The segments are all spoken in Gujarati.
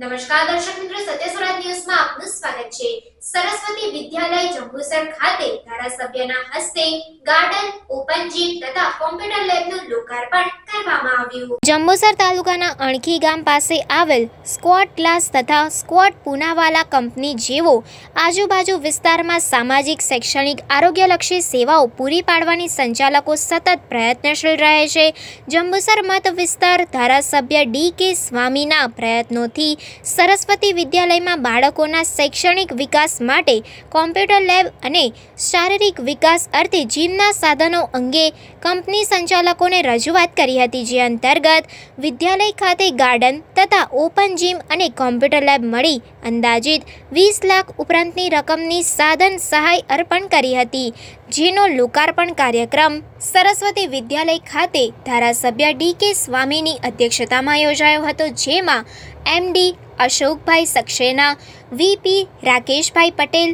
નમસ્કાર દર્શક મિત્રો સત્ય સ્વરાજ ન્યૂઝમાં આપનું સ્વાગત છે. સરસ્વતી વિદ્યાલય જંબુસર ખાતે ધારાસભ્યના હસ્તે ગાર્ડન ઓપન જીમ તથા કોમ્પ્યુટર લેબનું લોકાર્પણ કરવામાં આવ્યું. જંબુસર તાલુકાના અણખી ગામ પાસે આવેલ સ્કોટ ક્લાસ તથા સ્ક્વોટ પૂનાવાલા કંપની જેવો આજુબાજુ વિસ્તારમાં સામાજિક, શૈક્ષણિક, આરોગ્યલક્ષી સેવાઓ પૂરી પાડવાની સંચાલકો સતત પ્રયત્નશીલ રહે છે. જંબુસર મત વિસ્તાર ધારાસભ્ય ડી કે સ્વામીના પ્રયત્નોથી સરસ્વતી વિદ્યાલયમાં બાળકોના શૈક્ષણિક વિકાસ માટે કોમ્પ્યુટર લેબ અને શારીરિક વિકાસ અર્થે જીમના સાધનો અંગે કંપની સંચાલકોને રજૂઆત કરી હતી, જે અંતર્ગત વિદ્યાલય ખાતે ગાર્ડન તથા ઓપન જીમ અને કોમ્પ્યુટર લેબ મળી અંદાજિત વીસ લાખ ઉપરાંતની રકમની સાધન સહાય અર્પણ કરી હતી, જેનો લોકાર્પણ કાર્યક્રમ સરસ્વતી વિદ્યાલય ખાતે ધારાસભ્ય ડી કે સ્વામીની અધ્યક્ષતામાં યોજાયો હતો, જેમાં MD Ashokbhai Saxena VP Rakeshbhai Patel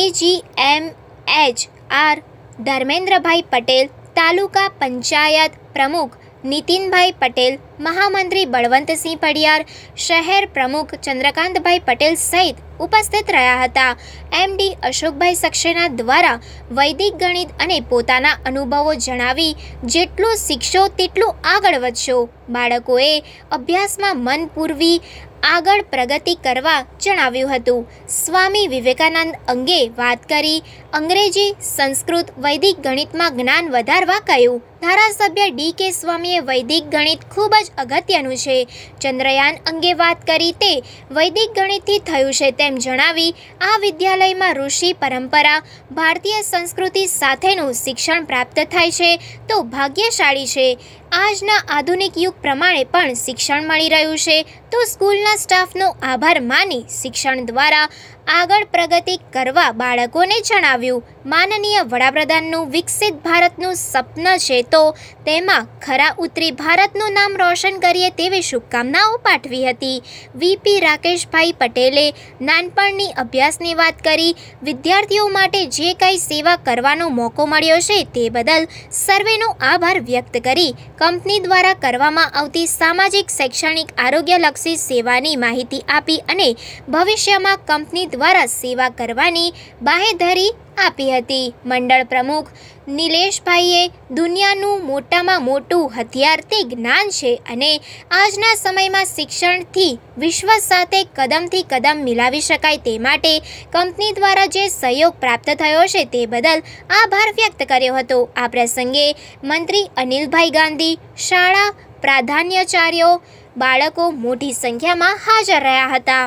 AG M H R Dharmendrabhai Patel, taluka panchayat પ્રમુખ નીતિનભાઈ પટેલ, મહામંત્રી બળવંતસિંહ પડિયાર, શહેર પ્રમુખ ચંદ્રકાંતભાઈ પટેલ સહિત ઉપસ્થિત રહ્યા હતા. એમડી અશોકભાઈ સક્સેના દ્વારા વૈદિક ગણિત અને પોતાના અનુભવો જણાવી, જેટલું શીખશો તેટલું આગળ વધશો. બાળકોએ અભ્યાસમાં મન પૂરવી, આગળ પ્રગતિ કરવા જણાવ્યું હતું. સ્વામી વિવેકાનંદ અંગે વાત કરી, અંગ્રેજી, સંસ્કૃત, વૈદિક ગણિતમાં જ્ઞાન વધારવા કહ્યું. ધારાસભ્ય ડી કે સ્વામીએ વૈદિક ગણિત ખૂબ જ અગત્યનું છે. ચંદ્રયાન અંગે વાત કરી તે વૈદિક ગણિતથી થયું છે તેમ જણાવી, આ વિદ્યાલયમાં ઋષિ પરંપરા, ભારતીય સંસ્કૃતિ સાથેનું શિક્ષણ પ્રાપ્ત થાય છે તો ભાગ્યશાળી છે. આજના આધુનિક યુગ પ્રમાણે પણ શિક્ષણ મળી રહ્યું છે તો સ્કૂલના સ્ટાફનો આભાર માની શિક્ષણ દ્વારા આગળ પ્રગતિ કરવા બાળકોને જણાવ્યું. માનનીય વડાપ્રધાનનું વિકસિત ભારતનું સપન છે તો તેમાં ખરા ઉતરી ભારતનું નામ રોશન કરીએ તેવી શુભકામનાઓ પાઠવી હતી. વીપી રાકેશભાઈ પટેલે નાનપણની અભ્યાસની વાત કરી. વિદ્યાર્થીઓ માટે જે કાંઈ સેવા કરવાનો મોકો મળ્યો છે તે બદલ સર્વેનો આભાર વ્યક્ત કરી. કંપની દ્વારા કરવામાં આવતી સામાજિક, શૈક્ષણિક, આરોગ્યલક્ષી સેવાની માહિતી આપી અને ભવિષ્યમાં કંપની દ્વારા સેવા કરવાની બાહેધરી આપી હતી. મંડળ પ્રમુખ નિલેશભાઈએ દુનિયાનું મોટામાં મોટું હથિયાર તે જ્ઞાન છે અને આજના સમયમાં શિક્ષણથી વિશ્વ સાથે કદમથી કદમ મિલાવી શકાય તે માટે કંપની દ્વારા જે સહયોગ પ્રાપ્ત થયો છે તે બદલ આભાર વ્યક્ત કર્યો હતો. આ પ્રસંગે મંત્રી અનિલભાઈ ગાંધી, શાળા પ્રાધાન્યચાર્યો, બાળકો મોટી સંખ્યામાં હાજર રહ્યા હતા.